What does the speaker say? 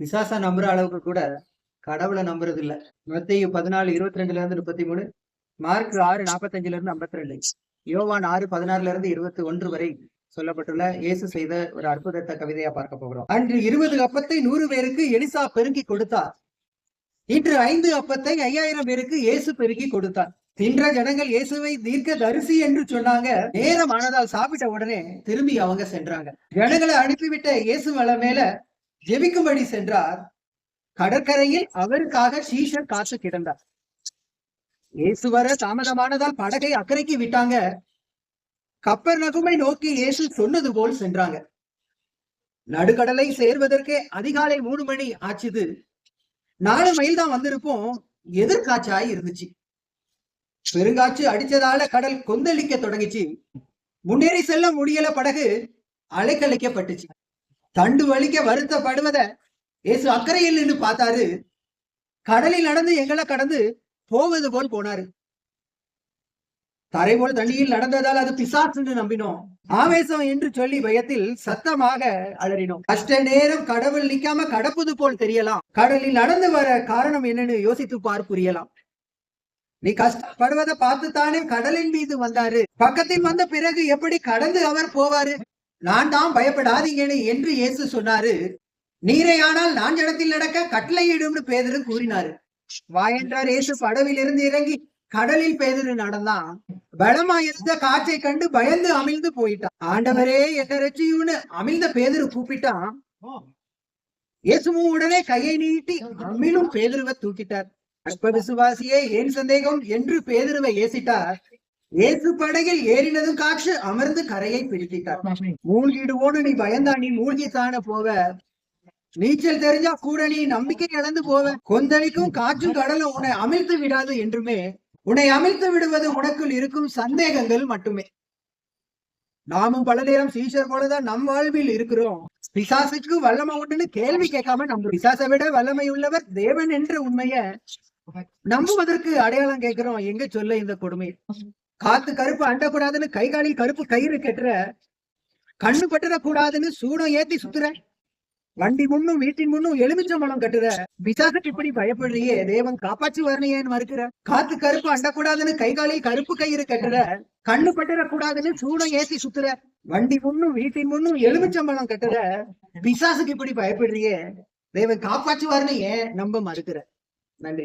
பிசாசா நம்புற அளவுக்கு கூட கடவுளை நம்புறது இல்ல மத்திய பதினாலு இருபத்தி ரெண்டுல இருந்து முப்பத்தி மூணு மார்க் ஆறு நாற்பத்தஞ்சுல இருந்து ஐம்பத்தி ரெண்டு யோவான் ஆறு பதினாறுல இருந்து இருபத்தி ஒன்று வரை சொல்லப்பட்டுள்ள இயேசு செய்த ஒரு அற்புதத்தை கவிதையா பார்க்க போகிறோம். அன்று இருபது அப்பத்தை நூறு பேருக்கு எலிசா பெருக்கி கொடுத்தார். இன்று ஐந்து அப்பத்தை ஐயாயிரம் பேருக்கு இயேசு பெருக்கி கொடுத்தார். தின்ற ஜனங்கள் இயேசுவை தீர்க்க தரிசி என்று சொன்னாங்க. நேரம் ஆனதால் சாப்பிட்ட உடனே திரும்பி அவங்க சென்றாங்க. ஜனங்களை அனுப்பிவிட்ட இயேசு மலை மேல ஜெபிக்கும்படி சென்றார். கடற்கரையில் அவருக்காக சீஷர் காத்து கிடந்தார். இயேசு வர தாமதமானதால் படகை அக்கறைக்கு விட்டாங்க. கப்பர் நகுமை நோக்கி இயேசு சொன்னது போல் சென்றாங்க. நடுக்கடலை சேர்வதற்கே அதிகாலை மூணு மணி ஆச்சுது. நாலு மைல் தான் வந்திருப்போம். எதிர்காற்றாய் இருந்துச்சு. பெருங்காற்று அடிச்சதால கடல் கொந்தளிக்க தொடங்கிச்சு. முன்னேறி செல்ல முடியல படகு அலைக்கழிக்கப்பட்டுச்சு. தண்டு வலிக்க வருத்தப்படுவத இயேசு அக்கறையில் நின்று பார்த்தாரு. கடலில் நடந்து எங்களை கடந்து போவது போல் போனாரு. தரை போல் தண்ணியில் நடந்ததால் அது பிசாசுன்னு நம்பினோம். ஆவேசம் என்று சொல்லி பயத்தில் சத்தமாக அலறினோம். கஷ்ட நேரம் கடவுள் நிக்காம கடப்பது போல் தெரியலாம். கடலில் நடந்து வர காரணம் என்னன்னு யோசித்து பார் புரியலாம். நீ கஷ்டப்படுவதை பார்த்துத்தானே கடலின் மீது வந்தாரு. பக்கத்தில் வந்த பிறகு எப்படி கடந்து அவர் போவாரு? நான் தான் பயப்படாதீங்கன்னு என்று இயேசு சொன்னாரு. நீரே ஆனால் நான் ஜடத்தில் நடக்க கட்டளையிடும்னு பேதரு கூறினாரு. வா என்றார் இயேசு படவில் இருந்து இறங்கி கடலில் பேதரு நடந்தான். பலமா இருந்த காற்றை கண்டு பயந்து அமிழ்ந்து போயிட்டான். ஆண்டவரே என்ன ரச்சியும்னு அமிழ்ந்த பேதரு கூப்பிட்டான். இயேசுவும் உடனே கையை நீட்டி அமிழும் பேதருவை தூக்கிட்டார். அற்ப விசுவாசியே ஏன் சந்தேகம்? என்று பேதருவை ஏசிட்டார். இயேசு படகில் ஏறினதும் காற்று அமர்ந்து கரையை பிடித்திட்டார். மூழ்கிடுவோன்னு நீ பயந்தா நீ மூழ்கி தானே போவ. நீச்சல் தெரிஞ்சா கூட நீ நம்பிக்கை இழந்து போவ. கொந்தளிக்கும் காற்றும் கடலும் உன்னை அமிழ்த்து விடாது என்றுமே உன்னை அமிழ்த்து விடுவது உனக்குள் இருக்கும் சந்தேகங்கள் மட்டுமே. நாமும் பல நேரம் சீஷர் போலதான் நம் வாழ்வில் இருக்கிறோம். பிசாசுக்கு வல்லமை உண்டுன்னு கேள்வி கேட்காம நம்ம பிசாசை விட வல்லமை உள்ளவர் தேவன் என்ற உண்மைய நம்புவதற்கு அடையாளம் கேட்கிறோம். எங்க சொல்ல இந்த கொடுமை? காத்து கருப்பு அண்டக்கூடாதுன்னு கை காலில் கருப்பு கயிறு கட்டுற கண்ணு பட்டுறக்கூடாதுன்னு சூடம் ஏத்தி சுத்துற வண்டி முன்னும் வீட்டின் முன்னும் எலுமிச்சம்பழம் கட்டுற பிசாசுக்கு இப்படி பயப்படுறியே தேவன் காப்பாற்றி வரணையேன்னு மறுக்கிற காத்து கருப்பு அண்டக்கூடாதுன்னு கை காலில் கருப்பு கயிறு கட்டுற கண்ணு பட்டுறக்கூடாதுன்னு சூடம் ஏத்தி சுத்துற வண்டி முன்னும் வீட்டின் முன்னும் எலுமிச்சம்பழம் கட்டுற பிசாசுக்கு இப்படி பயப்படுறியே தேவன் காப்பாற்றுவார்னு வரணையே நம்ப மறுக்கிற. நன்றி.